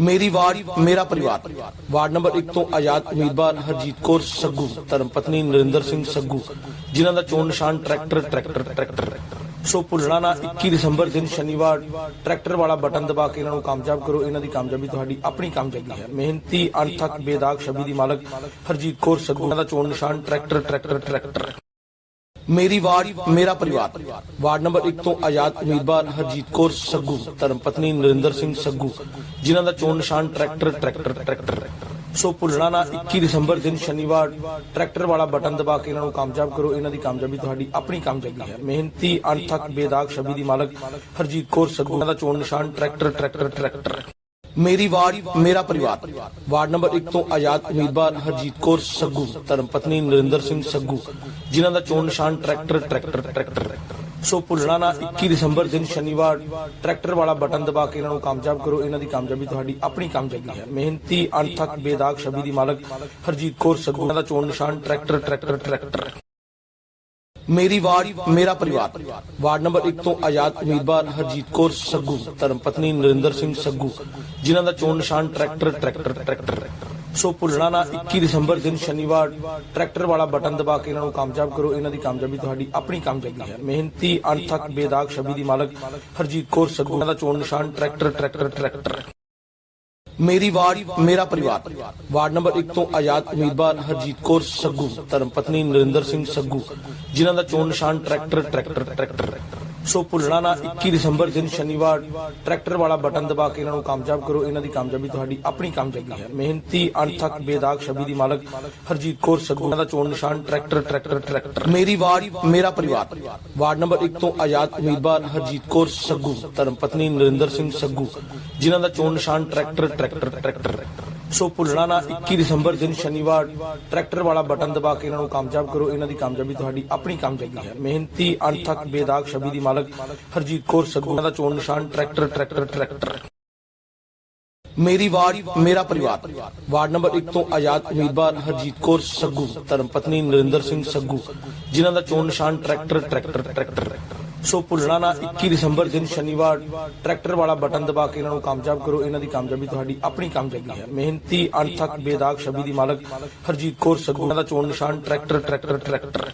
ਮੇਰੀ ਵਾਰਡ, ਮੇਰਾ ਪਰਿਵਾਰ। ਵਾਰਡ ਨੰਬਰ 1 ਤੋਂ ਆਜ਼ਾਦ ਉਮੀਦਵਾਰ ਹਰਜੀਤ ਕੌਰ ਸੱਗੂ, ਧਰਮ ਨਰਿੰਦਰ ਸਿੰਘ ਸੱਗੂ, ਜਿਨ੍ਹਾਂ ਦਾ ਚੋਣ ਨਿਸ਼ਾਨ ਟਰੈਕਟਰ ਟਰੈਕਟਰ ਟਰੈਕਟਰ ਸੋ ਭੁੱਲਣਾ ਨਾ 21 ਦਸੰਬਰ ਦਿਨ ਸ਼ਨੀਵਾਰ, ਟਰੈਕਟਰ ਵਾਲਾ ਬਟਨ ਦਬਾ ਕੇ ਇਹਨਾਂ ਨੂੰ ਕਾਮਯਾਬ ਕਰੋ। ਇਹਨਾਂ ਦੀ ਕਾਮਯਾਬੀ ਤੁਹਾਡੀ ਆਪਣੀ ਕਾਮਯਾਬੀ ਹੈ। ਮਿਹਨਤੀ, ਅਣਥੱਕ, ਬੇਦਾਗ ਛਵੀ ਦੀ ਮਾਲਕ ਹਰਜੀਤ ਕੌਰ ਸੱਗੂ ਦਾ ਚੋਣ ਨਿਸ਼ਾਨ ਟਰੈਕਟਰ ਟਰੈਕਟਰ ਟਰੈਕਟਰ ਮੇਰੀ ਵਾਰਡ, ਮੇਰਾ ਪਰਿਵਾਰ। ਵਾਰਡ ਨੰਬਰ 1 ਤੋਂ ਆਜ਼ਾਦ ਉਮੀਦਵਾਰ ਹਰਜੀਤ ਕੌਰ ਸੱਗੂ, ਧਰਮ ਨਰਿੰਦਰ ਸਿੰਘ ਸੱਗੂ, ਜਿਨ੍ਹਾਂ ਦਾ ਚੋਣ ਨਿਸ਼ਾਨ ਟਰੈਕਟਰ ਟਰੈਕਟਰ ਟਰੈਕਟਰ ਸੋ ਭੁੱਲਣਾ ਨਾ 21 ਦਸੰਬਰ ਦਿਨ ਸ਼ਨੀਵਾਰ, ਟਰੈਕਟਰ ਵਾਲਾ ਬਟਨ ਦਬਾ ਕੇ ਇਹਨਾਂ ਨੂੰ ਕਾਮਯਾਬ ਕਰੋ। ਇਹਨਾਂ ਦੀ ਕਾਮਯਾਬੀ ਤੁਹਾਡੀ ਆਪਣੀ ਕਾਮਯਾਬੀ ਹੈ। ਮਿਹਨਤੀ, ਅਣਥੱਕ, ਬੇਦਾਗ ਛਵੀ ਦੀ ਮਾਲਕ ਹਰਜੀਤ ਕੌਰ ਸੱਗੂ ਦਾ ਚੋਣ ਨਿਸ਼ਾਨ ਟਰੈਕਟਰ ਟਰੈਕਟਰ ਟਰੈਕਟਰ ਮੇਰੀ ਵਾਰਡ, ਮੇਰਾ ਪਰਿਵਾਰ। ਵਾਰਡ ਨੰਬਰ 1 ਤੋਂ ਆਜ਼ਾਦ ਉਮੀਦਵਾਰ ਹਰਜੀਤ ਕੌਰ ਸੱਗੂ, ਧਰਮ ਨਰਿੰਦਰ ਸਿੰਘ ਸੱਗੂ, ਜਿਨ੍ਹਾਂ ਦਾ ਚੋਣ ਨਿਸ਼ਾਨ ਟਰੈਕਟਰ ਟਰੈਕਟਰ ਟਰੈਕਟਰ। ਸੋ ਭੁੱਲਣਾ ਨਾ 21 ਦਸੰਬਰ ਦਿਨ ਸ਼ਨੀਵਾਰ, ਟਰੈਕਟਰ ਵਾਲਾ ਬਟਨ ਦਬਾ ਕੇ ਇਹਨਾਂ ਨੂੰ ਕਾਮਯਾਬ ਕਰੋ। ਇਹਨਾਂ ਦੀ ਕਾਮਯਾਬੀ ਤੁਹਾਡੀ ਆਪਣੀ ਕਾਮਯਾਬੀ ਹੈ। ਮਿਹਨਤੀ, ਅਣਥੱਕ, ਬੇਦਾਗ ਛਵੀ ਦੀ ਮਾਲਕ ਹਰਜੀਤ ਕੌਰ ਸੱਗੂ ਦਾ ਚੋਣ ਨਿਸ਼ਾਨ ਟਰੈਕਟਰ ਟਰੈਕਟਰ ਟਰੈਕਟਰ। ਮੇਰੀ ਵਾਰਡ, ਮੇਰਾ ਪਰਿਵਾਰ। ਵਾਰਡ ਨੰਬਰ 1 ਤੋਂ ਆਜ਼ਾਦ ਉਮੀਦਵਾਰ ਹਰਜੀਤ ਕੌਰ ਸੱਗੂ, ਧਰਮ ਨਰਿੰਦਰ ਸਿੰਘ ਸੱਗੂ, ਜਿਨ੍ਹਾਂ ਦਾ ਚੋਣ ਨਿਸ਼ਾਨ ਟਰੈਕਟਰ ਟਰੈਕਟਰ ਟਰੈਕਟਰ ਸੋ ਭੁੱਲਣਾ ਨਾ 21 ਦਸੰਬਰ ਦਿਨ ਸ਼ਨੀਵਾਰ, ਟਰੈਕਟਰ ਵਾਲਾ ਬਟਨ ਦਬਾ ਕੇ ਇਹਨਾਂ ਨੂੰ ਕਾਮਯਾਬ ਕਰੋ। ਇਹਨਾਂ ਦੀ ਕਾਮਯਾਬੀ ਤੁਹਾਡੀ ਆਪਣੀ ਕਾਮਯਾਬੀ ਹੈ। ਮਿਹਨਤੀ, ਅਣਥੱਕ, ਬੇਦਾਗ ਛਵੀ ਦੀ ਮਾਲਕ ਹਰਜੀਤ ਕੌਰ ਸੱਗੂ ਦਾ ਚੋਣ ਨਿਸ਼ਾਨ ਟਰੈਕਟਰ ਟਰੈਕਟਰ ਟਰੈਕਟਰ ਮੇਰੀ ਵਾਰਡ, ਮੇਰਾ ਪਰਿਵਾਰ। ਵਾਰਡ ਨੰਬਰ 1 ਤੋਂ ਆਜ਼ਾਦ ਉਮੀਦਵਾਰ ਹਰਜੀਤ ਕੌਰ ਸੱਗੂ, ਧਰਮ ਪਤਨੀ ਨਰਿੰਦਰ ਸਿੰਘ ਸੱਗੂ, ਜਿਨ੍ਹਾਂ ਦਾ ਚੋਣ ਨਿਸ਼ਾਨ ਟਰੈਕਟਰ ਟਰੈਕਟਰ ਟਰੈਕਟਰ। ਸੋ ਭੁੱਲਣਾ ਨਾ 21 ਦਸੰਬਰ ਦਿਨ ਸ਼ਨੀਵਾਰ, ਟਰੈਕਟਰ ਵਾਲਾ ਬਟਨ ਦਬਾ ਕੇ ਇਹਨਾਂ ਨੂੰ ਕਾਮਯਾਬ ਕਰੋ। ਇਹਨਾਂ ਦੀ ਕਾਮਯਾਬੀ ਤੁਹਾਡੀ ਆਪਣੀ ਕਾਮਯਾਬੀ ਹੈ। ਮਿਹਨਤੀ, ਅਣਥੱਕ, ਬੇਦਾਗ ਛਵੀ ਦੀ ਮਾਲਕ ਹਰਜੀਤ ਕੌਰ ਸੱਗੂ ਦਾ ਚੋਣ ਨਿਸ਼ਾਨ ਟਰੈਕਟਰ ਟਰੈਕਟਰ ਟਰੈਕਟਰ। ਮੇਰੀ ਵਾਰਡ, ਮੇਰਾ ਪਰਿਵਾਰ। ਵਾਰਡ ਨੰਬਰ 1 ਤੋਂ ਆਜ਼ਾਦ ਉਮੀਦਵਾਰ ਹਰਜੀਤ ਕੌਰ ਸੱਗੂ, ਧਰਮ ਪਤਨੀ ਨਰਿੰਦਰ ਸਿੰਘ ਸੱਗੂ, ਜਿਨ੍ਹਾਂ ਦਾ ਚੋਣ ਨਿਸ਼ਾਨ ਟਰੈਕਟਰ ਟਰੈਕਟਰ ਟਰੈਕਟਰ। ਸੋ ਭੁੱਲਣਾ ਨਾ 21 ਦਸੰਬਰ ਦਿਨ ਸ਼ਨੀਵਾਰ, ਟਰੈਕਟਰ ਵਾਲਾ ਬਟਨ ਦਬਾ ਕੇ ਇਹਨਾਂ ਨੂੰ ਕਾਮਯਾਬ ਕਰੋ। ਇਹਨਾਂ ਦੀ ਕਾਮਯਾਬੀ ਤੁਹਾਡੀ ਆਪਣੀ ਕਾਮਯਾਬੀ ਹੈ। ਮਿਹਨਤੀ, ਅਣਥੱਕ, ਬੇਦਾਗ ਛਵੀ ਦੀ ਮਾਲਕ ਹਰਜੀਤ ਕੌਰ ਸੱਗੂ ਦਾ ਚੋਣ ਨਿਸ਼ਾਨ ਟਰੈਕਟਰ ਟਰੈਕਟਰ ਟਰੈਕਟਰ। ਮੇਰੀ ਵਾਰਡ, ਮੇਰਾ ਪਰਿਵਾਰ। ਵਾਰਡ ਨੰਬਰ 1 ਤੋਂ ਆਜ਼ਾਦ ਉਮੀਦਵਾਰ ਹਰਜੀਤ ਕੌਰ ਸੱਗੂ ਧਰਮ ਪਤਨੀ ਨਰਿੰਦਰ ਸਿੰਘ ਸੱਗੂ ਜਿਨ੍ਹਾਂ ਦਾ ਚੋਣ ਨਿਸ਼ਾਨ ਟਰੈਕਟਰ ਟਰੈਕਟਰ ਟਰੈਕਟਰ। ਸੋ ਭੁੱਲਣਾ ਨਾ 21 ਦਸੰਬਰ ਦਿਨ ਸ਼ਨੀਵਾਰ, ਟਰੈਕਟਰ ਵਾਲਾ ਬਟਨ ਦਬਾ ਕੇ ਇਹਨਾਂ ਨੂੰ ਕਾਮਯਾਬ ਕਰੋ। ਇਹਨਾਂ ਦੀ ਕਾਮਯਾਬੀ ਤੁਹਾਡੀ ਆਪਣੀ ਕਾਮਯਾਬੀ ਹੈ। ਮਿਹਨਤੀ, ਅਣਥੱਕ, ਬੇਦਾਗ ਛਵੀ ਦੀ ਮਾਲਕ ਹਰਜੀਤ ਕੌਰ ਸੱਗੂ ਦਾ ਚੋਣ ਨਿਸ਼ਾਨ ਟਰੈਕਟਰ ਟਰੈਕਟਰ ਟਰੈਕਟਰ।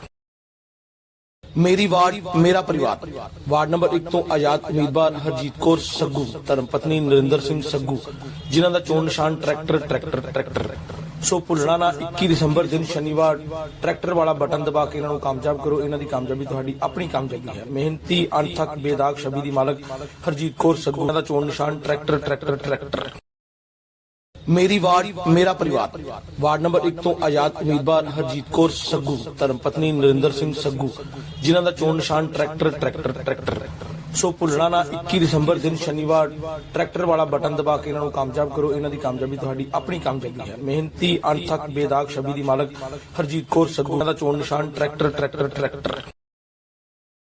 ਮੇਰੀ ਵਾਰਡ, ਮੇਰਾ ਪਰਿਵਾਰ। ਵਾਰਡ ਨੰਬਰ 1 ਤੋਂ ਆਜ਼ਾਦ ਉਮੀਦਵਾਰ ਹਰਜੀਤ ਕੌਰ ਸੱਗੂ, ਧਰਮ ਪਤਨੀ ਨਰਿੰਦਰ ਸਿੰਘ ਸੱਗੂ, ਜਿਨ੍ਹਾਂ ਦਾ ਚੋਣ ਨਿਸ਼ਾਨ ਟਰੈਕਟਰ ਟਰੈਕਟਰ ਟਰੈਕਟਰ। ਸੋ ਭੁੱਲਣਾ ਨਾ 21 ਦਸੰਬਰ ਦਿਨ ਸ਼ਨੀਵਾਰ, ਟਰੈਕਟਰ ਵਾਲਾ ਬਟਨ ਦਬਾ ਕੇ ਇਹਨਾਂ ਨੂੰ ਕਾਮਯਾਬ ਕਰੋ। ਇਹਨਾਂ ਦੀ ਕਾਮਯਾਬੀ ਤੁਹਾਡੀ ਆਪਣੀ ਕਾਮਯਾਬੀ ਹੈ। ਮਿਹਨਤੀ, ਅਣਥੱਕ, ਬੇਦਾਗ ਛਵੀ ਦੀ ਮਾਲਕ ਹਰਜੀਤ ਕੌਰ ਸੱਗੂ ਦਾ ਚੋਣ ਨਿਸ਼ਾਨ ਟਰੈਕਟਰ ਟਰੈਕਟਰ ਟਰੈਕਟਰ। ਮੇਰੀ ਵਾਰਡ, ਮੇਰਾ ਪਰਿਵਾਰ। ਵਾਰਡ ਨੰਬਰ 1 ਤੋਂ ਆਜ਼ਾਦ ਉਮੀਦਵਾਰ ਹਰਜੀਤ ਕੌਰ ਸੱਗੂ, ਧਰਮ ਪਤਨੀ ਨਰਿੰਦਰ ਸਿੰਘ ਸੱਗੂ, ਜਿਨ੍ਹਾਂ ਦਾ ਚੋਣ ਨਿਸ਼ਾਨ ਟਰੈਕਟਰ ਟਰੈਕਟਰ ਟਰੈਕਟਰ। ਸੋ ਭੁੱਲਣਾ ਨਾ 21 ਦਸੰਬਰ ਦਿਨ ਸ਼ਨੀਵਾਰ, ਟਰੈਕਟਰ ਵਾਲਾ ਬਟਨ ਦਬਾ ਕੇ ਇਹਨਾਂ ਨੂੰ ਕਾਮਯਾਬ ਕਰੋ। ਇਹਨਾਂ ਦੀ ਕਾਮਯਾਬੀ ਤੁਹਾਡੀ ਆਪਣੀ ਕਾਮਯਾਬੀ ਹੈ। ਮਿਹਨਤੀ, ਅਣਥੱਕ, ਬੇਦਾਗ ਛਵੀ ਦੀ ਮਾਲਕ ਹਰਜੀਤ ਕੌਰ ਸੱਗੂ ਦਾ ਚੋਣ ਨਿਸ਼ਾਨ ਟਰੈਕਟਰ ਟਰੈਕਟਰ ਟਰੈਕਟਰ।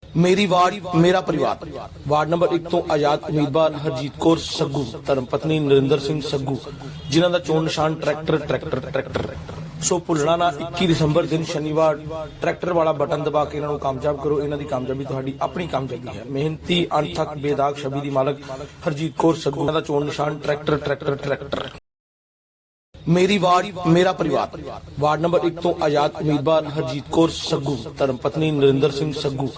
ਮੇਰੀ ਵਾਰਡ, ਮੇਰਾ ਪਰਿਵਾਰ। ਵਾਰਡ ਨੰਬਰ 1 ਤੋਂ ਆਜ਼ਾਦ ਉਮੀਦਵਾਰ ਹਰਜੀਤ ਕੌਰ ਸੱਗੂ ਧਰਮ ਪਤਨੀ ਨਰਿੰਦਰ ਸਿੰਘ ਸੱਗੂ ਜਿਨ੍ਹਾਂ ਦਾ ਚੋਣ ਨਿਸ਼ਾਨ ਟਰੈਕਟਰ ਟਰੈਕਟਰ ਟਰੈਕਟਰ। ਸੋ ਭੁੱਲਣਾ ਨਾ 21 ਦਸੰਬਰ ਦਿਨ ਸ਼ਨੀਵਾਰ, ਟਰੈਕਟਰ ਵਾਲਾ ਬਟਨ ਦਬਾ ਕੇ ਇਹਨਾਂ ਨੂੰ ਕਾਮਯਾਬ ਕਰੋ। ਇਹਨਾਂ ਦੀ ਕਾਮਯਾਬੀ ਤੁਹਾਡੀ ਆਪਣੀ ਕਾਮਯਾਬੀ ਹੈ। ਮਿਹਨਤੀ, ਅਣਥੱਕ, ਬੇਦਾਗ ਛਵੀ ਦੀ ਮਾਲਕ ਹਰਜੀਤ ਕੌਰ ਸੱਗੂ ਦਾ ਚੋਣ ਨਿਸ਼ਾਨ ਟਰੈਕਟਰ ਟਰੈਕਟਰ ਟਰੈਕਟਰ। ਮੇਰੀ ਵਾਰਡ, ਮੇਰਾ ਪਰਿਵਾਰ। ਵਾਰਡ ਨੰਬਰ 1 ਤੋਂ ਆਜ਼ਾਦ ਉਮੀਦਵਾਰ ਹਰਜੀਤ ਕੌਰ ਸੱਗੂ ਧਰਮ ਪਤਨੀ ਨਰਿੰਦਰ ਸਿੰਘ ਸੱਗੂ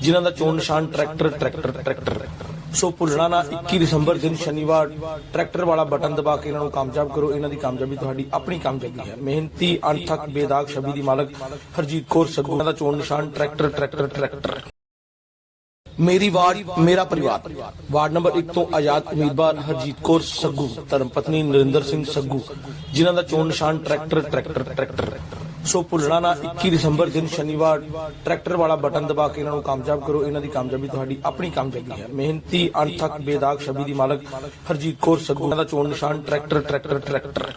ਜਿਨ੍ਹਾਂ ਦਾ ਚੋਣ ਨਿਸ਼ਾਨ ਟਰੈਕਟਰ ਟਰੈਕਟਰ ਟਰੈਕਟਰ। ਸੋ ਭੁੱਲਣਾ ਨਾ 21 ਦਸੰਬਰ ਦਿਨ ਸ਼ਨੀਵਾਰ, ਟਰੈਕਟਰ ਵਾਲਾ ਬਟਨ ਦਬਾ ਕੇ ਇਹਨਾਂ ਨੂੰ ਕਾਮਯਾਬ ਕਰੋ। ਇਹਨਾਂ ਦੀ ਕਾਮਯਾਬੀ ਤੁਹਾਡੀ ਆਪਣੀ ਕਾਮਯਾਬੀ ਹੈ। ਮਿਹਨਤੀ, ਅਣਥੱਕ, ਬੇਦਾਗ ਛਵੀ ਦੀ ਮਾਲਕ ਹਰਜੀਤ ਕੌਰ ਸੱਗੂ। ਦਾ ਚੋਣ ਨਿਸ਼ਾਨ ਟਰੈਕਟਰ ਟਰੈਕਟਰ ਟਰੈਕਟਰ। ਮੇਰੀ ਵਾਰਡ, ਮੇਰਾ ਪਰਿਵਾਰ। ਵਾਰਡ ਨੰਬਰ 1 ਤੋਂ ਆਜ਼ਾਦ ਉਮੀਦਵਾਰ ਹਰਜੀਤ ਕੌਰ ਸੱਗੂ, ਧਰਮ ਪਤਨੀ ਨਰਿੰਦਰ ਸਿੰਘ ਸੱਗੂ। ਜਿਨ੍ਹਾਂ ਦਾ ਚੋਣ ਨਿਸ਼ਾਨ ਟਰੈਕਟਰ ਟਰੈਕਟਰ ਟਰੈਕਟਰ। ਸੋ ਭੁੱਲਣਾ ਨਾ 21 ਦਸੰਬਰ ਦਿਨ ਸ਼ਨੀਵਾਰ, ਟਰੈਕਟਰ ਵਾਲਾ ਬਟਨ ਦਬਾ ਕੇ ਇਹਨਾਂ ਨੂੰ ਕਾਮਯਾਬ ਕਰੋ। ਇਹਨਾਂ ਦੀ ਕਾਮਯਾਬੀ ਤੁਹਾਡੀ ਆਪਣੀ ਕਾਮਯਾਬੀ ਹੈ। ਮਿਹਨਤੀ, ਅਣਥੱਕ, ਬੇਦਾਗ ਛਵੀ ਦੀ ਮਾਲਕ ਹਰਜੀਤ ਕੌਰ ਸੱਗੂ ਦਾ ਚੋਣ ਨਿਸ਼ਾਨ ਟਰੈਕਟਰ ਟਰੈਕਟਰ ਟਰੈਕਟਰ।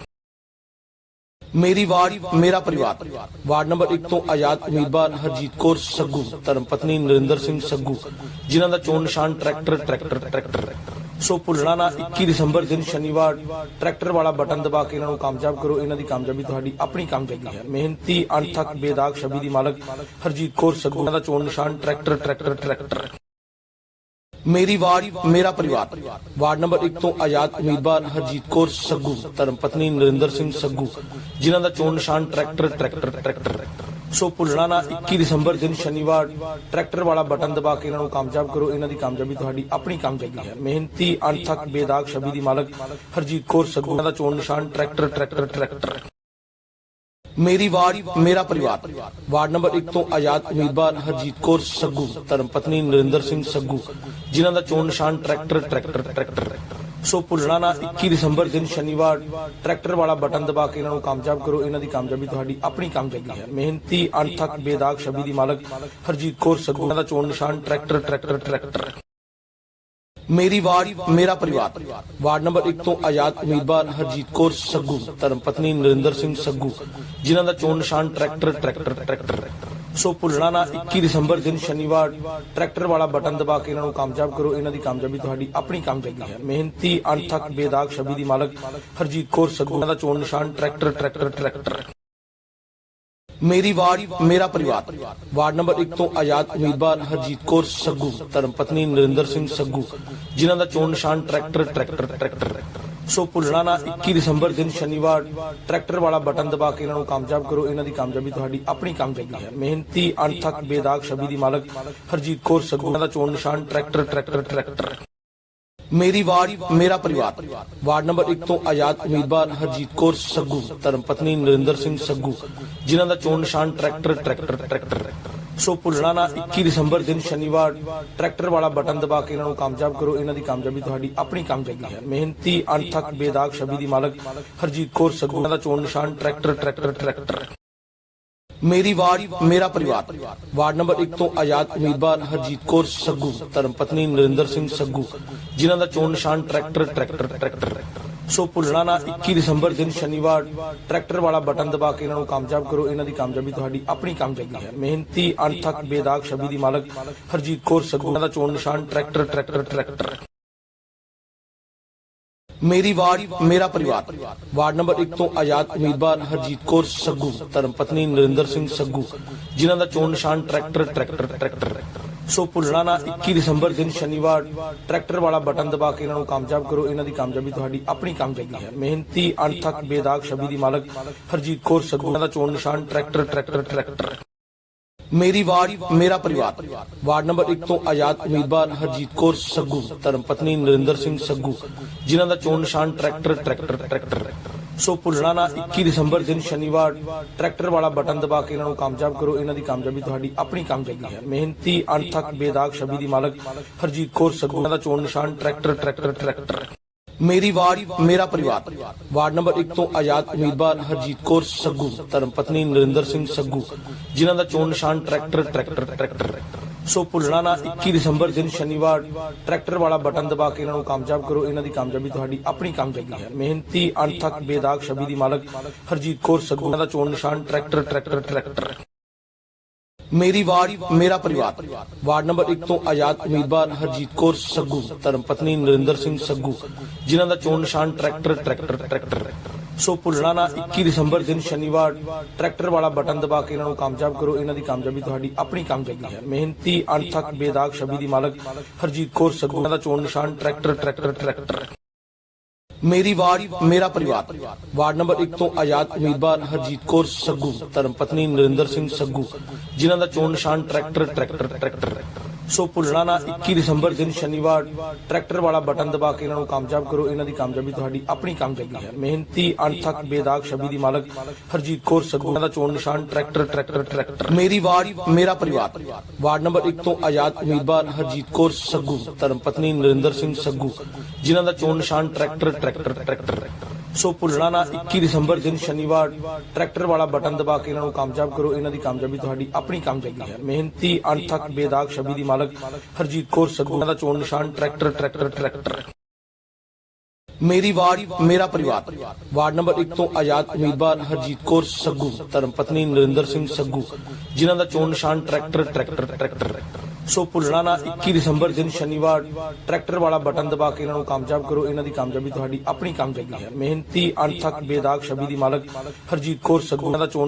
ਮੇਰੀ ਵਾਰਡ, ਮੇਰਾ ਪਰਿਵਾਰ। ਵਾਰਡ ਨੰਬਰ 1 ਤੋਂ ਆਜ਼ਾਦ ਉਮੀਦਵਾਰ ਹਰਜੀਤ ਕੌਰ ਸੱਗੂ, ਧਰਮ ਪਤਨੀ ਨਰਿੰਦਰ ਸਿੰਘ ਸੱਗੂ, ਜਿਨ੍ਹਾਂ ਦਾ ਚੋਣ ਨਿਸ਼ਾਨ ਟਰੈਕਟਰ ਟਰੈਕਟਰ ਟਰੈਕਟਰ। ਸੋ ਭੁੱਲਣਾ ਨਾ 21 ਦਸੰਬਰ ਦਿਨ ਸ਼ਨੀਵਾਰ, ਟਰੈਕਟਰ ਵਾਲਾ ਬਟਨ ਦਬਾ ਕੇ ਇਹਨਾਂ ਨੂੰ ਕਾਮਯਾਬ ਕਰੋ। ਇਹਨਾਂ ਦੀ ਕਾਮਯਾਬੀ ਤੁਹਾਡੀ ਆਪਣੀ ਕਾਮਯਾਬੀ ਹੈ। ਮਿਹਨਤੀ, ਅਣਥੱਕ, ਬੇਦਾਗ ਛਵੀ ਦੀ ਮਾਲਕ ਹਰਜੀਤ ਕੌਰ ਸੱਗੂ ਦਾ ਚੋਣ ਨਿਸ਼ਾਨ ਟਰੈਕਟਰ ਟਰੈਕਟਰ ਟਰੈਕਟਰ। ਮੇਰੀ ਵਾਰਡ, ਮੇਰਾ ਪਰਿਵਾਰ। ਵਾਰਡ ਨੰਬਰ 1 ਤੋਂ ਆਜ਼ਾਦ ਉਮੀਦਵਾਰ ਹਰਜੀਤ ਕੌਰ ਸੱਗੂ, ਧਰਮ ਪਤਨੀ ਨਰਿੰਦਰ ਸਿੰਘ ਸੱਗੂ, ਜਿਨ੍ਹਾਂ ਦਾ ਚੋਣ ਨਿਸ਼ਾਨ ਟਰੈਕਟਰ ਟਰੈਕਟਰ ਟਰੈਕਟਰ। ਸੋ ਭੁੱਲਣਾ ਨਾ 21 ਦਸੰਬਰ ਦਿਨ ਸ਼ਨੀਵਾਰ ਟਰੈਕਟਰ ਵਾਲਾ ਬਟਨ ਦਬਾ ਕੇ ਇਹਨਾਂ ਨੂੰ ਕਾਮਯਾਬ ਕਰੋ, ਇਹਨਾਂ ਦੀ ਕਾਮਯਾਬੀ ਤੁਹਾਡੀ ਆਪਣੀ ਕਾਮਯਾਬੀ ਹੈ। ਮਿਹਨਤੀ, ਅਣਥੱਕ, ਬੇਦਾਗ ਛਵੀ ਦੀ ਮਾਲਕ ਹਰਜੀਤ ਕੌਰ ਸੱਗੂ ਦਾ ਚੋਣ ਨਿਸ਼ਾਨ ਟਰੈਕਟਰ ਟਰੈਕਟਰ ਟਰੈਕਟਰ। ਮੇਰੀ ਵਾਰਡ, ਮੇਰਾ ਪਰਿਵਾਰ। ਵਾਰਡ ਨੰਬਰ 1 ਤੋਂ ਆਜ਼ਾਦ ਉਮੀਦਵਾਰ ਹਰਜੀਤ ਕੌਰ ਸੱਗੂ, ਧਰਮ ਪਤਨੀ ਨਰਿੰਦਰ ਸਿੰਘ ਸੱਗੂ, ਜਿਨ੍ਹਾਂ ਦਾ ਚੋਣ ਨਿਸ਼ਾਨ ਟਰੈਕਟਰ ਟਰੈਕਟਰ ਟਰੈਕਟਰ। ਸੋ ਭੁੱਲਣਾ ਨਾ 21 ਦਸੰਬਰ ਦਿਨ ਸ਼ਨੀਵਾਰ, ਟਰੈਕਟਰ ਵਾਲਾ ਬਟਨ ਦਬਾ ਕੇ ਇਹਨਾਂ ਨੂੰ ਕਾਮਯਾਬ ਕਰੋ। ਇਹਨਾਂ ਦੀ ਕਾਮਯਾਬੀ ਤੁਹਾਡੀ ਆਪਣੀ ਕਾਮਯਾਬੀ ਹੈ। ਮਿਹਨਤੀ, ਅਣਥੱਕ, ਬੇਦਾਗ ਛਵੀ ਦੀ ਮਾਲਕ ਹਰਜੀਤ ਕੌਰ ਸੱਗੂ ਦਾ ਚੋਣ ਨਿਸ਼ਾਨ ਟਰੈਕਟਰ ਟਰੈਕਟਰ ਟਰੈਕਟਰ। ਮੇਰੀ ਵਾਰਡ, ਮੇਰਾ ਪਰਿਵਾਰ। ਵਾਰਡ ਨੰਬਰ 1 ਤੋਂ ਆਜ਼ਾਦ ਉਮੀਦਵਾਰ ਹਰਜੀਤ ਕੌਰ ਸੱਗੂ ਧਰਮ ਪਤਨੀ ਨਰਿੰਦਰ ਸਿੰਘ ਸੱਗੂ, ਜਿਨ੍ਹਾਂ ਦਾ ਚੋਣ ਨਿਸ਼ਾਨ ਟਰੈਕਟਰ ਟਰੈਕਟਰ ਟਰੈਕਟਰ। ਸੋ ਭੁੱਲਣਾ ਨਾ 21 ਦਸੰਬਰ ਦਿਨ ਸ਼ਨੀਵਾਰ, ਟਰੈਕਟਰ ਵਾਲਾ ਬਟਨ ਦਬਾ ਕੇ ਇਹਨਾਂ ਨੂੰ ਕਾਮਯਾਬ ਕਰੋ। ਇਹਨਾਂ ਦੀ ਕਾਮਯਾਬੀ ਤੁਹਾਡੀ ਆਪਣੀ ਕਾਮਯਾਬੀ ਹੈ। ਮਿਹਨਤੀ, ਅਣਥੱਕ, ਬੇਦਾਗ ਛਵੀ ਦੀ ਮਾਲਕ ਹਰਜੀਤ ਕੌਰ ਸੱਗੂ ਦਾ ਚੋਣ ਨਿਸ਼ਾਨ ਟਰੈਕਟਰ ਟਰੈਕਟਰ ਟਰੈਕਟਰ। ਮੇਰੀ ਵਾਰਡ, ਮੇਰਾ ਪਰਿਵਾਰ। ਵਾਰਡ ਨੰਬਰ 1 ਤੋਂ ਆਜ਼ਾਦ ਉਮੀਦਵਾਰ ਹਰਜੀਤ ਕੌਰ ਸੱਗੂ ਧਰਮ ਪਤਨੀ ਨਰਿੰਦਰ ਸਿੰਘ ਸੱਗੂ ਜਿਨ੍ਹਾਂ ਦਾ ਚੋਣ ਨਿਸ਼ਾਨ ਟਰੈਕਟਰ ਟਰੈਕਟਰ ਟਰੈਕਟਰ। ਸੋ ਭੁੱਲਣਾ ਨਾ 21 ਦਸੰਬਰ ਦਿਨ ਸ਼ਨੀਵਾਰ, ਟਰੈਕਟਰ ਵਾਲਾ ਬਟਨ ਦਬਾ ਕੇ ਇਹਨਾਂ ਨੂੰ ਕਾਮਯਾਬ ਕਰੋ। ਇਹਨਾਂ ਦੀ ਕਾਮਯਾਬੀ ਤੁਹਾਡੀ ਆਪਣੀ ਕਾਮਯਾਬੀ ਹੈ। ਮਿਹਨਤੀ, ਅਣਥੱਕ, ਬੇਦਾਗ ਛਵੀ ਦੀ ਮਾਲਕ ਹਰਜੀਤ ਕੌਰ ਸੱਗੂ। ਦਾ ਚੋਣ ਨਿਸ਼ਾਨ ਟਰੈਕਟਰ ਟਰੈਕਟਰ ਟਰੈਕਟਰ। ਮੇਰੀ ਵਾਰਡ, ਮੇਰਾ ਪਰਿਵਾਰ। ਵਾਰਡ ਨੰਬਰ 1 ਤੋਂ ਆਜ਼ਾਦ ਉਮੀਦਵਾਰ ਹਰਜੀਤ ਕੌਰ ਸੱਗੂ, ਧਰਮ ਪਤਨੀ ਨਰਿੰਦਰ ਸਿੰਘ ਸੱਗੂ। ਜਿਨ੍ਹਾਂ ਦਾ ਚੋਣ ਨਿਸ਼ਾਨ ਟਰੈਕਟਰ ਟਰੈਕਟਰ ਟਰੈਕਟਰ। ਸੋ ਭੁੱਲਣਾ ਨਾ 21 ਦਸੰਬਰ ਦਿਨ ਸ਼ਨੀਵਾਰ, ਟਰੈਕਟਰ ਵਾਲਾ ਬਟਨ ਦਬਾ ਕੇ ਇਹਨਾਂ ਨੂੰ ਕਾਮਯਾਬ ਕਰੋ, ਇਹਨਾਂ ਦੀ ਕਾਮਯਾਬੀ ਤੁਹਾਡੀ ਆਪਣੀ ਕਾਮਯਾਬੀ ਹੈ। ਮਿਹਨਤੀ, ਅਣਥੱਕ, ਬੇਦਾਗ ਛਵੀ ਦੀ ਮਾਲਕ ਹਰਜੀਤ ਕੌਰ ਸੱਗੂ ਦਾ ਚੋਣ ਨਿਸ਼ਾਨ ਟਰੈਕਟਰ ਟਰੈਕਟਰ ਟਰੈਕਟਰ। ਮੇਰੀ ਵਾਰਡ, ਮੇਰਾ ਪਰਿਵਾਰ। ਵਾਰਡ ਨੰਬਰ 1 ਤੋਂ ਆਜ਼ਾਦ ਉਮੀਦਵਾਰ ਹਰਜੀਤ ਕੌਰ ਸੱਗੂ, ਧਰਮ ਪਤਨੀ ਨਰਿੰਦਰ ਸਿੰਘ ਸੱਗੂ, ਜਿਨ੍ਹਾਂ ਦਾ ਚੋਣ ਨਿਸ਼ਾਨ ਟਰੈਕਟਰ ਟਰੈਕਟਰ ਟਰੈਕਟਰ। ਸੋ ਭੁੱਲਣਾ ਨਾ 21 ਦਸੰਬਰ ਦਿਨ ਸ਼ਨੀਵਾਰ, ਟਰੈਕਟਰ ਵਾਲਾ ਬਟਨ ਦਬਾ ਕੇ ਇਹਨਾਂ ਨੂੰ ਕਾਮਯਾਬ ਕਰੋ। ਇਹਨਾਂ ਦੀ ਕਾਮਯਾਬੀ ਤੁਹਾਡੀ ਆਪਣੀ ਕਾਮਯਾਬੀ ਹੈ। ਮਿਹਨਤੀ, ਅਣਥੱਕ, ਬੇਦਾਗ ਛਵੀ ਦੀ ਮਾਲਕ ਹਰਜੀਤ ਕੌਰ ਸੱਗੂ ਦਾ ਚੋਣ ਨਿਸ਼ਾਨ ਟਰੈਕਟਰ ਟਰੈਕਟਰ ਟਰੈਕਟਰ। ਮੇਰੀ ਵਾਰਡ, ਮੇਰਾ ਪਰਿਵਾਰ। ਵਾਰਡ ਨੰਬਰ 1 ਤੋਂ ਆਜ਼ਾਦ ਉਮੀਦਵਾਰ ਹਰਜੀਤ ਕੌਰ ਸੱਗੂ, ਧਰਮ ਪਤਨੀ ਨਰਿੰਦਰ ਸਿੰਘ ਸੱਗੂ, ਜਿਨ੍ਹਾਂ ਦਾ ਚੋਣ ਨਿਸ਼ਾਨ ਟਰੈਕਟਰ ਟਰੈਕਟਰ ਟਰੈਕਟਰ। ਸੋ ਭੁੱਲਣਾ ਨਾ 21 ਦਸੰਬਰ ਦਿਨ ਸ਼ਨੀਵਾਰ, ਟਰੈਕਟਰ ਵਾਲਾ ਬਟਨ ਦਬਾ ਕੇ ਇਹਨਾਂ ਨੂੰ ਕਾਮਯਾਬ ਕਰੋ। ਇਹਨਾਂ ਦੀ ਕਾਮਯਾਬੀ ਤੁਹਾਡੀ ਆਪਣੀ ਕਾਮਯਾਬੀ ਹੈ। ਮਿਹਨਤੀ, ਅਣਥੱਕ, ਬੇਦਾਗ ਛਵੀ ਦੀ ਮਾਲਕ ਹਰਜੀਤ ਕੌਰ ਸੱਗੂ ਦਾ ਚੋਣ ਨਿਸ਼ਾਨ ਟਰੈਕਟਰ ਟਰੈਕਟਰ ਟਰੈਕਟਰ। ਮੇਰੀ ਵਾਰਡ, ਮੇਰਾ ਪਰਿਵਾਰ। ਵਾਰਡ ਨੰਬਰ 1 ਤੋਂ ਆਜ਼ਾਦ ਉਮੀਦਵਾਰ ਹਰਜੀਤ ਕੌਰ ਸੱਗੂ ਧਰਮ ਪਤਨੀ ਨਰਿੰਦਰ ਸਿੰਘ ਸੱਗੂ ਜਿਨ੍ਹਾਂ ਦਾ ਚੋਣ ਨਿਸ਼ਾਨ ਟਰੈਕਟਰ ਟਰੈਕਟਰ ਟਰੈਕਟਰ। ਸੋ ਭੁੱਲਣਾ ਨਾ 21 ਦਸੰਬਰ ਦਿਨ ਸ਼ਨੀਵਾਰ, ਟਰੈਕਟਰ ਵਾਲਾ ਬਟਨ ਦਬਾ ਕੇ ਇਹਨਾਂ ਨੂੰ ਕਾਮਯਾਬ ਕਰੋ। ਇਹਨਾਂ ਦੀ ਕਾਮਯਾਬੀ ਤੁਹਾਡੀ ਆਪਣੀ ਕਾਮਯਾਬੀ ਹੈ। ਮਿਹਨਤੀ, ਅਣਥੱਕ, ਬੇਦਾਗ ਛਵੀ ਦੀ ਮਾਲਕ ਹਰਜੀਤ ਕੌਰ ਸੱਗੂ ਦਾ ਚੋਣ ਨਿਸ਼ਾਨ ਟਰੈਕਟਰ ਟਰੈਕਟਰ ਟਰੈਕਟਰ। ਮੇਰੀ ਵਾਰਡ, ਮੇਰਾ ਪਰਿਵਾਰ। ਵਾਰਡ ਨੰਬਰ 1 ਤੋਂ ਆਜ਼ਾਦ ਉਮੀਦਵਾਰ ਹਰਜੀਤ ਕੌਰ ਸੱਗੂ, ਧਰਮ ਪਤਨੀ ਨਰਿੰਦਰ ਸਿੰਘ ਸੱਗੂ, ਜਿਨ੍ਹਾਂ ਦਾ ਚੋਣ ਨਿਸ਼ਾਨ ਟਰੈਕਟਰ ਟਰੈਕਟਰ ਟਰੈਕਟਰ। ਸੋ ਭੁੱਲਣਾ ਨਾ 21 ਦਸੰਬਰ ਦਿਨ ਸ਼ਨੀਵਾਰ, ਟਰੈਕਟਰ ਵਾਲਾ ਬਟਨ ਦਬਾ ਕੇ ਇਹਨਾਂ ਨੂੰ ਕਾਮਯਾਬ ਕਰੋ। ਇਹਨਾਂ ਦੀ ਕਾਮਯਾਬੀ ਤੁਹਾਡੀ ਆਪਣੀ ਕਾਮਯਾਬੀ ਹੈ। ਮਿਹਨਤੀ, ਅਣਥੱਕ, ਬੇਦਾਗ ਛਵੀ ਦੀ ਮਾਲਕ ਹਰਜੀਤ ਕੌਰ ਸੱਗੂ। ਦਾ ਚੋਣ ਨਿਸ਼ਾਨ ਟਰੈਕਟਰ ਟਰੈਕਟਰ ਟਰੈਕਟਰ। ਮੇਰੀ ਵਾਰਡ, ਮੇਰਾ ਪਰਿਵਾਰ। ਵਾਰਡ ਨੰਬਰ 1 ਤੋਂ ਆਜ਼ਾਦ ਉਮੀਦਵਾਰ ਹਰਜੀਤ ਕੌਰ ਸੱਗੂ, ਧਰਮ ਪਤਨੀ ਨਰਿੰਦਰ ਸਿੰਘ ਸੱਗੂ। ਜਿਨ੍ਹਾਂ ਦਾ ਚੋਣ ਨਿਸ਼ਾਨ ਟਰੈਕਟਰ ਟਰੈਕਟਰ ਟਰੈਕਟਰ। ਸੋ ਭੁੱਲਣਾ ਨਾ 21 ਦਸੰਬਰ ਦਿਨ ਸ਼ਨੀਵਾਰ, ਟਰੈਕਟਰ ਵਾਲਾ ਬਟਨ ਦਬਾ ਕੇ ਇਹਨਾਂ ਨੂੰ ਕਾਮਯਾਬ ਕਰੋ। ਇਹਨਾਂ ਦੀ ਕਾਮਯਾਬੀ ਤੁਹਾਡੀ ਆਪਣੀ ਕਾਮਯਾਬੀ ਹੈ। ਮਿਹਨਤੀ, ਅਣਥੱਕ, ਬੇਦਾਗ ਛਵੀ ਦੀ ਮਾਲਕ ਹਰਜੀਤ ਕੌਰ ਸੱਗੂ ਦਾ ਚੋਣ ਨਿਸ਼ਾਨ ਟਰੈਕਟਰ ਟਰੈਕਟਰ ਟਰੈਕਟਰ। ਮੇਰੀ ਵਾਰਡ, ਮੇਰਾ ਪਰਿਵਾਰ। ਵਾਰਡ ਨੰਬਰ 1 ਤੋਂ ਆਜ਼ਾਦ ਉਮੀਦਵਾਰ ਹਰਜੀਤ ਕੌਰ ਸੱਗੂ, ਧਰਮ ਪਤਨੀ ਨਰਿੰਦਰ ਸਿੰਘ ਸੱਗੂ, ਜਿਨ੍ਹਾਂ ਦਾ ਚੋਣ ਨਿਸ਼ਾਨ ਟਰੈਕਟਰ ਟਰੈਕਟਰ ਟਰੈਕਟਰ। ਸੋ ਭੁੱਲਣਾ ਨਾ 21 ਦਸੰਬਰ ਦਿਨ ਸ਼ਨੀਵਾਰ, ਟਰੈਕਟਰ ਵਾਲਾ ਬਟਨ ਦਬਾ ਕੇ ਇਹਨਾਂ ਨੂੰ ਕਾਮਯਾਬ ਕਰੋ। ਇਹਨਾਂ ਦੀ ਕਾਮਯਾਬੀ ਤੁਹਾਡੀ ਆਪਣੀ ਕਾਮਯਾਬੀ ਹੈ। ਮਿਹਨਤੀ, ਅਣਥੱਕ, ਬੇਦਾਗ ਛਵੀ ਦੀ ਮਾਲਕ ਹਰਜੀਤ ਕੌਰ ਸੱਗੂ। ਦਾ ਚੋਣ ਨਿਸ਼ਾਨ ਟਰੈਕਟਰ ਟਰੈਕਟਰ ਟਰੈਕਟਰ। ਮੇਰੀ ਵਾਰਡ, ਮੇਰਾ ਪਰਿਵਾਰ। ਵਾਰਡ ਨੰਬਰ 1 ਤੋਂ ਆਜ਼ਾਦ ਉਮੀਦਵਾਰ ਹਰਜੀਤ ਕੌਰ ਸੱਗੂ। ਧਰਮ ਪਤਨੀ ਨਰਿੰਦਰ ਸਿੰਘ ਸੱਗੂ। ਜਿਨ੍ਹਾਂ ਦਾ ਚੋਣ ਨਿਸ਼ਾਨ ਟਰੈਕਟਰ ਟਰੈਕਟਰ ਟਰੈਕਟਰ। ਸੋ ਭੁੱਲਣਾ ਨਾ 21 ਦਸੰਬਰ ਦਿਨ ਸ਼ਨੀਵਾਰ, ਟਰੈਕਟਰ ਵਾਲਾ ਬਟਨ ਦਬਾ ਕੇ ਇਹਨਾਂ ਨੂੰ ਕਾਮਯਾਬ ਕਰੋ। ਇਹਨਾਂ ਦੀ ਕਾਮਯਾਬੀ ਤੁਹਾਡੀ ਆਪਣੀ ਕਾਮਯਾਬੀ ਹੈ। ਮਿਹਨਤੀ, ਅਣਥੱਕ, ਬੇਦਾਗ ਛਵੀ ਦੀ ਮਾਲਕ ਹਰਜੀਤ ਕੌਰ ਸੱਗੂ ਦਾ ਚੋਣ ਨਿਸ਼ਾਨ ਟਰੈਕਟਰ ਟਰੈਕਟਰ ਟਰੈਕਟਰ। ਮੇਰੀ ਵਾਰਡ, ਮੇਰਾ ਪਰਿਵਾਰ। ਵਾਰਡ ਨੰਬਰ 1 ਤੋਂ ਆਜ਼ਾਦ ਉਮੀਦਵਾਰ ਹਰਜੀਤ ਕੌਰ ਸੱਗੂ, ਧਰਮ ਪਤਨੀ ਨਰਿੰਦਰ ਸਿੰਘ ਸੱਗੂ। ਜਿਨ੍ਹਾਂ ਦਾ ਚੋਣ ਨਿਸ਼ਾਨ ਟਰੈਕਟਰ ਟਰੈਕਟਰ ਟਰੈਕਟਰ। ਸੋ ਭੁੱਲਣਾ ਨਾ 21 ਦਸੰਬਰ ਦਿਨ ਸ਼ਨੀਵਾਰ, ਟਰੈਕਟਰ ਵਾਲਾ ਬਟਨ ਦਬਾ ਕੇ ਇਹਨਾਂ ਨੂੰ ਕਾਮਯਾਬ ਕਰੋ। ਇਹਨਾਂ ਦੀ ਕਾਮਯਾਬੀ ਤੁਹਾਡੀ ਆਪਣੀ ਕਾਮਯਾਬੀ ਹੈ। ਮਿਹਨਤੀ, ਅਣਥੱਕ, ਬੇਦਾਗ ਛਵੀ ਦੀ ਮਾਲਕ ਹਰਜੀਤ ਕੌਰ ਸੱਗੂ। ਦਾ ਚੋਣ